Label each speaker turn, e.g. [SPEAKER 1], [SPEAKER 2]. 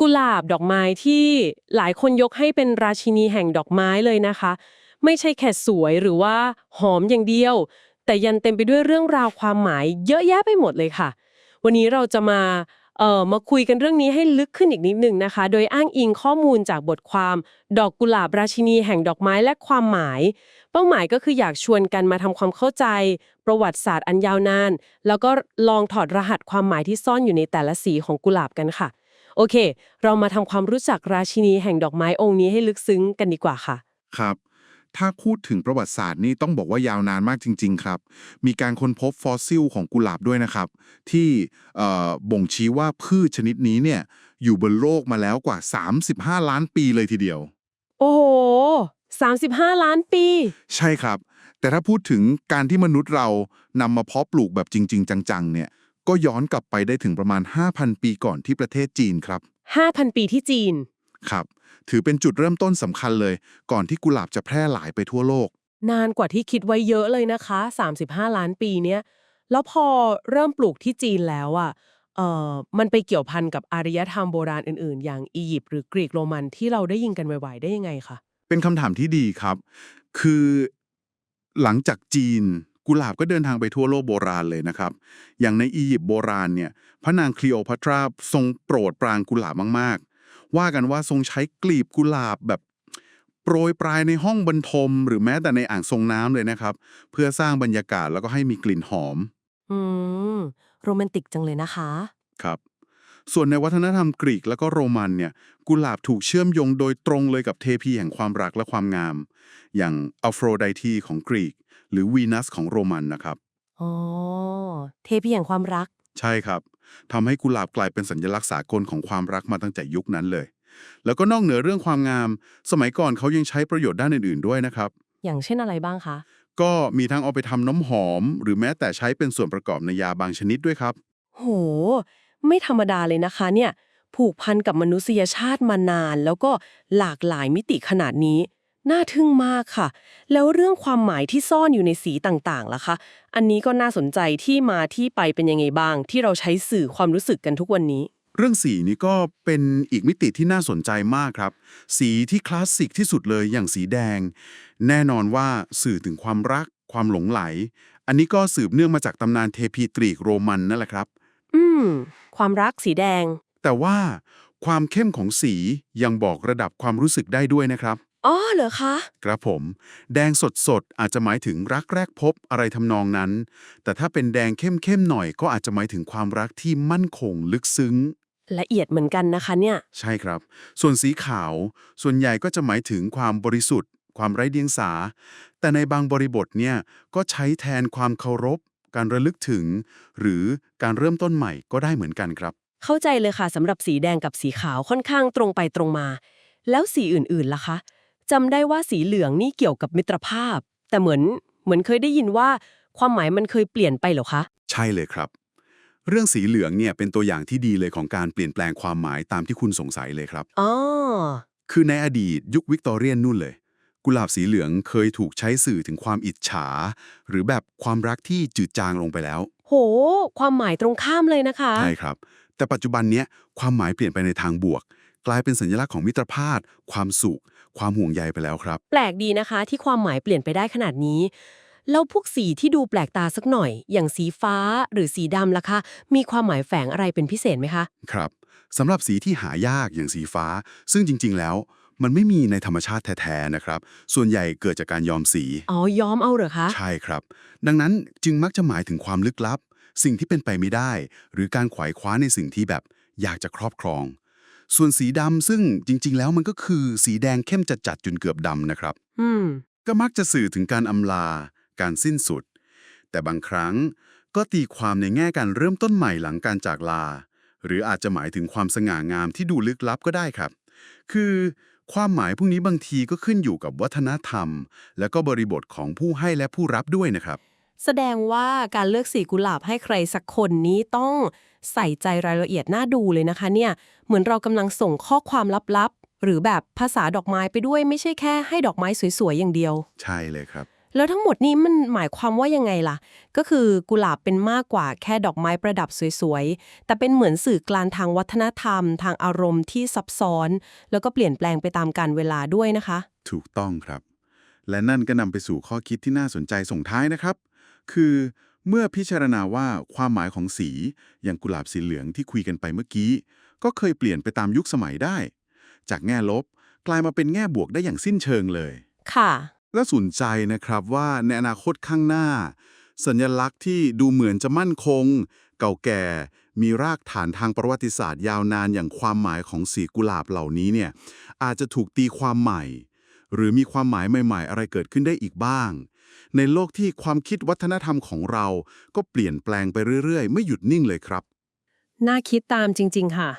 [SPEAKER 1] กุหลาบดอกไม้ที่หลายคนยกให้เป็นราชินีแห่งดอกไม้เลยนะคะ ไม่ใช่แค่สวยหรือว่าหอมอย่างเดียว แต่ยันเต็มไปด้วยเรื่องราวความหมายเยอะแยะไปหมดเลยค่ะ วันนี้เราจะมาเอ่อมาคุยกันเรื่องนี้ให้ลึกขึ้นอีกนิดหนึ่งนะคะ โดยอ้างอิงข้อมูลจากบทความ ดอกกุหลาบราชินีแห่งดอกไม้และความหมาย เป้าหมายก็คืออยากชวนกันมาทำความเข้าใจ ประวัติศาสตร์อันยาวนาน แล้วก็ลองถอดรหัสความหมายที่ซ่อนอยู่ในแต่ละสีของกุหลาบกันค่ะ โอเค เรามาทำความรู้จักราชินีแห่งดอกไม้องค์นี้ให้ลึกซึ้งกันดีกว่าค่ะ
[SPEAKER 2] ครับ ถ้าพูดถึงประวัติศาสตร์นี่ต้องบอกว่ายาวนานมากจริง ๆ ครับ มีการค้นพบฟอสซิลของกุหลาบด้วยนะครับ ที่เอ่อบ่งชี้ว่าพืชชนิดนี้เนี่ยอยู่บนโลกมาแล้วกว่า 35 ล้านปีเลยทีเดียว
[SPEAKER 1] โอ้โห35 ล้านปี
[SPEAKER 2] ใช่ครับ แต่ถ้าพูดถึงการที่มนุษย์เรานำมาเพาะปลูกแบบจริง ๆ จังๆเนี่ย ก็ย้อนกลับไปได้ถึงประมาณ 5,000 ปีก่อนที่ประเทศจีนครับ
[SPEAKER 1] 5,000 ปีที่จีน
[SPEAKER 2] ครับ ถือเป็นจุดเริ่มต้นสำคัญเลย ก่อนที่กุหลาบจะแพร่หลายไปทั่วโลก
[SPEAKER 1] นานกว่าที่คิดไว้เยอะเลยนะคะ 35 ล้านปีเนี้ยแล้วพอเริ่มปลูกที่จีนแล้วอะเอ่อมันไปเกี่ยวพันกับอารยธรรมโบราณอื่น ๆ อย่างอียิปต์หรือกรีกโรมันที่เราได้ยินกันไวๆได้ยังไงคะ
[SPEAKER 2] เป็นคำถามที่ดีครับ คือหลังจากจีน กุหลาบก็เดินทางไปทั่วโลกโบราณเลยนะครับ อย่างในอียิปต์โบราณเนี่ย พระนางคลีโอพัตราทรงโปรดปรานกุหลาบมากๆ ว่ากันว่าทรงใช้กลีบกุหลาบแบบโปรยปลายในห้องบรรทม หรือแม้แต่ในอ่างทรงน้ำเลยนะครับ เพื่อสร้างบรรยากาศแล้วก็ให้มีกลิ่นหอม
[SPEAKER 1] อืม โรแมนติกจังเลยนะคะ
[SPEAKER 2] ครับ ส่วนในวัฒนธรรมกรีกแล้วก็โรมันเนี่ย กุหลาบถูกเชื่อมโยงโดยตรงเลยกับเทพีแห่งความรักและความงาม อย่างอัลโฟรไดทีของกรีก หรือวีนัสของโรมันนะครับ
[SPEAKER 1] อ๋อ เทพีแห่งความรัก
[SPEAKER 2] ใช่ครับทำให้กุหลาบกลายเป็นสัญลักษณ์สากลของความรักมาตั้งแต่ยุคนั้นเลย แล้วก็นอกเหนือเรื่องความงาม สมัยก่อนเขายังใช้ประโยชน์ด้านอื่นๆด้วยนะครับ
[SPEAKER 1] อย่างเช่นอะไรบ้างคะ
[SPEAKER 2] ก็มีทั้งเอาไปทำน้ำหอม หรือแม้แต่ใช้เป็นส่วนประกอบในยาบางชนิดด้วยครับ
[SPEAKER 1] โห ไม่ธรรมดาเลยนะคะเนี่ย ผูกพันกับมนุษยชาติมานาน แล้วก็หลากหลายมิติขนาดนี้ น่าทึ่งมากค่ะ แล้วเรื่องความหมายที่ซ่อนอยู่ในสีต่างๆล่ะคะ อันนี้ก็น่าสนใจที่มาที่ไปเป็นยังไงบ้าง ที่เราใช้สื่อความรู้สึกกันทุกวันนี้
[SPEAKER 2] เรื่องสีนี้ก็เป็นอีกมิติที่น่าสนใจมากครับ สีที่คลาสสิกที่สุดเลยอย่างสีแดง แน่นอนว่าสื่อถึงความรัก ความหลงไหล อันนี้ก็สืบเนื่องมาจากตำนานเทพีกรีกโรมันนั่นแหละครับ
[SPEAKER 1] อืม ความรักสีแดง
[SPEAKER 2] แต่ว่าความเข้มของสียังบอกระดับความรู้สึกได้ด้วยนะครับ
[SPEAKER 1] อ๋อเหรอคะ
[SPEAKER 2] ครับผม แดงสดๆ อาจจะหมายถึงรักแรกพบอะไรทำนองนั้น แต่ถ้าเป็นแดงเข้มๆหน่อยก็อาจจะหมายถึงความรักที่มั่นคงลึกซึ้ง
[SPEAKER 1] ละเอียดเหมือนกันนะคะเนี่ย
[SPEAKER 2] ใช่ครับ ส่วนสีขาว ส่วนใหญ่ก็จะหมายถึงความบริสุทธิ์ ความไร้เดียงสา แต่ในบางบริบทเนี่ยก็ใช้แทนความเคารพ การระลึกถึง หรือการเริ่มต้นใหม่ก็ได้เหมือนกันครับ
[SPEAKER 1] เข้าใจเลยค่ะสำหรับสีแดงกับสีขาวค่อนข้างตรงไปตรงมา แล้วสีอื่นๆล่ะคะ จำได้ว่าสีเหลืองนี่เกี่ยวกับมิตรภาพ แต่เหมือนเหมือนเคยได้ยินว่า ความหมายมันเคยเปลี่ยนไปเหรอคะ
[SPEAKER 2] ใช่เลยครับ เรื่องสีเหลืองเนี่ยเป็นตัวอย่างที่ดีเลยของการเปลี่ยนแปลงความหมายตามที่คุณสงสัยเลยครับ
[SPEAKER 1] อ๋อ
[SPEAKER 2] คือในอดีตยุควิกตอเรียนนู่นเลย กุหลาบสีเหลืองเคยถูกใช้สื่อถึงความอิจฉา หรือแบบความรักที่จืดจางลงไปแล้ว
[SPEAKER 1] โห ความหมายตรงข้ามเลยนะคะ
[SPEAKER 2] ใช่ครับ แต่ปัจจุบันเนี้ยความหมายเปลี่ยนไปในทางบวก กลายเป็นสัญลักษณ์ของมิตรภาพ ความสุข ความห่วงใยไปแล้วครับ
[SPEAKER 1] แปลกดีนะคะที่ความหมายเปลี่ยนไปได้ขนาดนี้ แล้วพวกสีที่ดูแปลกตาสักหน่อย อย่างสีฟ้าหรือสีดำล่ะคะ มีความหมายแฝงอะไรเป็นพิเศษไหมคะ
[SPEAKER 2] ครับสำหรับสีที่หายากอย่างสีฟ้า ซึ่งจริง ๆ แล้ว มันไม่มีในธรรมชาติแท้ๆนะครับ ส่วนใหญ่เกิดจากการยอมสี
[SPEAKER 1] อ๋อ ย้อมเอาเหรอคะ
[SPEAKER 2] ใช่ครับ ดังนั้นจึงมักจะหมายถึงความลึกลับ สิ่งที่เป็นไปไม่ได้ หรือการขวายคว้าในสิ่งที่แบบอยากจะครอบครอง ส่วนสีดำซึ่งจริง ๆ แล้วมันก็คือสีแดงเข้มจัดๆจนเกือบดำนะครับ
[SPEAKER 1] อืม
[SPEAKER 2] ก็มักจะสื่อถึงการอำลา การสิ้นสุด แต่บางครั้งก็ตีความในแง่การเริ่มต้นใหม่หลังการจากลา หรืออาจจะหมายถึงความสง่างามที่ดูลึกลับก็ได้ครับ คือความหมายพวกนี้บางทีก็ขึ้นอยู่กับวัฒนธรรม และก็บริบทของผู้ให้และผู้รับด้วยนะครับ
[SPEAKER 1] แสดงว่าการเลือกสีกุหลาบให้ใครสักคนนี้ต้องใส่ใจรายละเอียดน่าดูเลยนะคะเนี่ย เหมือนเรากำลังส่งข้อความลับๆ หรือแบบภาษาดอกไม้ไปด้วยไม่ใช่แค่ให้ดอกไม้สวยๆ อย่างเดียว
[SPEAKER 2] ใช่เลยครับ
[SPEAKER 1] แล้วทั้งหมดนี้มันหมายความว่ายังไงล่ะ ก็คือกุหลาบเป็นมากกว่าแค่ดอกไม้ประดับสวยๆ แต่เป็นเหมือนสื่อกลางทางวัฒนธรรม ทางอารมณ์ที่ซับซ้อน แล้วก็เปลี่ยนแปลงไปตามกาลเวลาด้วยนะคะ
[SPEAKER 2] ถูกต้องครับ และนั่นก็นำไปสู่ข้อคิดที่น่าสนใจส่งท้ายนะครับ คือเมื่อพิจารณาว่าความหมายของสีอย่างกุหลาบสีเหลืองที่คุยกันไปเมื่อกี้ ก็เคยเปลี่ยนไปตามยุคสมัยได้ จากแง่ลบกลายมาเป็นแง่บวกได้อย่างสิ้นเชิงเลย
[SPEAKER 1] ค่ะ
[SPEAKER 2] และสนใจนะครับว่าในอนาคตข้างหน้า สัญลักษณ์ที่ดูเหมือนจะมั่นคง เก่าแก่ มีรากฐานทางประวัติศาสตร์ยาวนานอย่างความหมายของสีกุหลาบเหล่านี้เนี่ยอาจจะถูกตีความใหม่ หรือมีความหมายใหม่ ๆ อะไรเกิดขึ้นได้อีกบ้าง ในโลกที่ความคิดวัฒนธรรมของเรา ก็เปลี่ยนแปลงไปเรื่อยๆ ไม่หยุดนิ่งเลยครับ
[SPEAKER 3] น่าคิดตามจริง ๆ ค่ะ